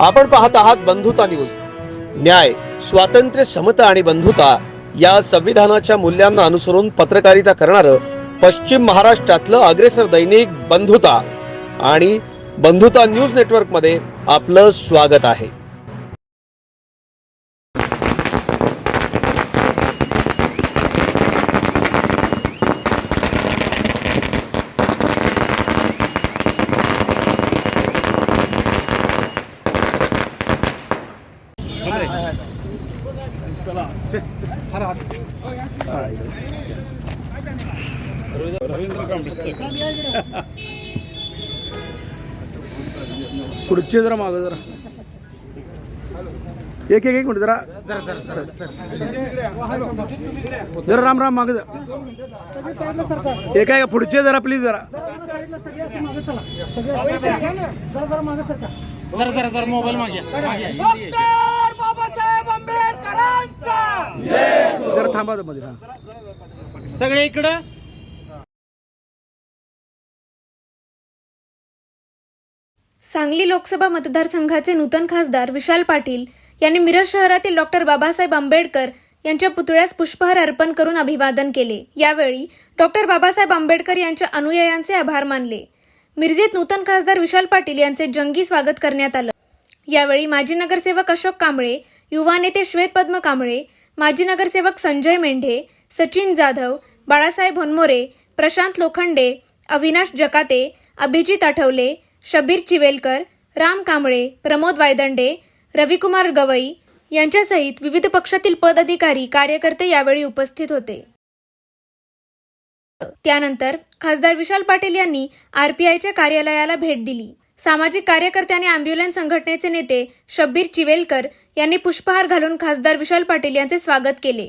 आपण पाहत आहात बंधुता न्यूज. न्याय स्वातंत्र्य समता आणि बंधुता या संविधानाच्या मूल्यांना अनुसरून पत्रकारिता करणारं पश्चिम महाराष्ट्रातलं अग्रेसर दैनिक बंधुता. आणि बंधुता न्यूज नेटवर्कमध्ये आपलं स्वागत आहे. पुढचे जरा मागं जरा. एक एक एक मिनिट जरा. जरा राम राम मागं एक आहे पुढचे जरा प्लीज जरा. जरा जरा जरा मोबाईल मागे. थांबा मध्ये हा. सगळे इकडं? सांगली लोकसभा मतदारसंघाचे नूतन खासदार विशाल पाटील यांनी मिरज शहरातील डॉक्टर बाबासाहेब आंबेडकर यांच्या पुतळ्यास पुष्पहार अर्पण करून अभिवादन केले. यावेळी डॉक्टर बाबासाहेब आंबेडकर यांच्या अनुयायांचे आभार मानले. मिरजेत नूतन खासदार विशाल पाटील यांचे जंगी स्वागत करण्यात आलं. यावेळी माजी नगरसेवक अशोक कांबळे युवा नेते श्वेतपद्म कांबळे माजी नगरसेवक संजय मेंढे सचिन जाधव बाळासाहेब होनमोरे प्रशांत लोखंडे अविनाश जकाते अभिजित आठवले शबीर चिवेलकर राम कांबळे प्रमोद वायदंडे रविकुमार गवई यांच्यासहित विविध पक्षातील पदाधिकारी कार्यकर्ते यावेळी उपस्थित होते. त्यानंतर खासदार विशाल पाटील यांनी आरपीआयच्या कार्यालयाला भेट दिली. सामाजिक कार्यकर्ते आणि अँब्युलन्स संघटनेचे नेते शब्बीर चिवेलकर यांनी पुष्पहार घालून खासदार विशाल पाटील यांचे स्वागत केले.